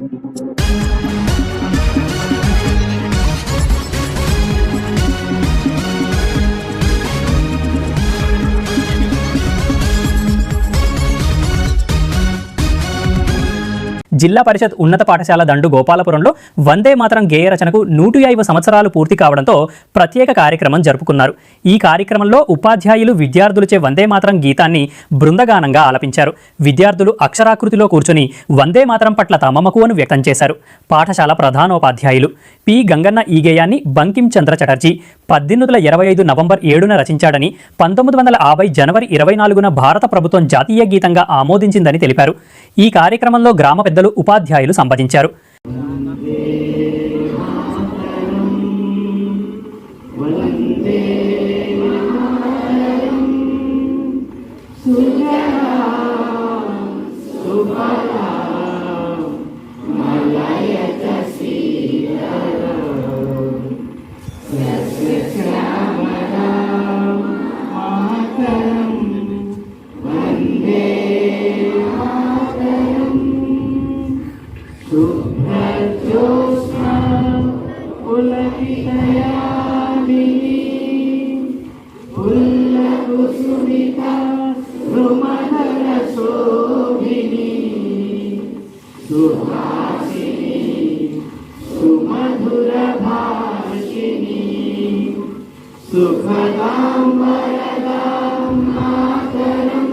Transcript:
Música జిల్లా పరిషత్ ఉన్నత పాఠశాల దండు గోపాలపురంలో వందే మాతరం గేయ రచనకు నూట సంవత్సరాలు పూర్తి కావడంతో ప్రత్యేక కార్యక్రమం జరుపుకున్నారు. ఈ కార్యక్రమంలో ఉపాధ్యాయులు విద్యార్థులచే వందే మాతరం గీతాన్ని బృందగానంగా ఆలపించారు. విద్యార్థులు అక్షరాకృతిలో కూర్చొని వందే మాతరం పట్ల తమ మక్కువను వ్యక్తం చేశారు. పాఠశాల ప్రధానోపాధ్యాయులు పి. గంగన్న ఈ గేయాన్ని బంకిం చంద్ర చటర్జీ పద్దెనిమిది వందల ఇరవై ఐదు నవంబర్ ఏడున రచించాడని పంతొమ్మిది వందల యాభై జనవరి ఇరవై నాలుగున భారత ప్రభుత్వం జాతీయ గీతంగా ఆమోదించిందని తెలిపారు. ఈ కార్యక్రమంలో గ్రామ పెద్దలు ఉపాధ్యాయులు సంబదించారు Sukhadam Bhagadam Mataram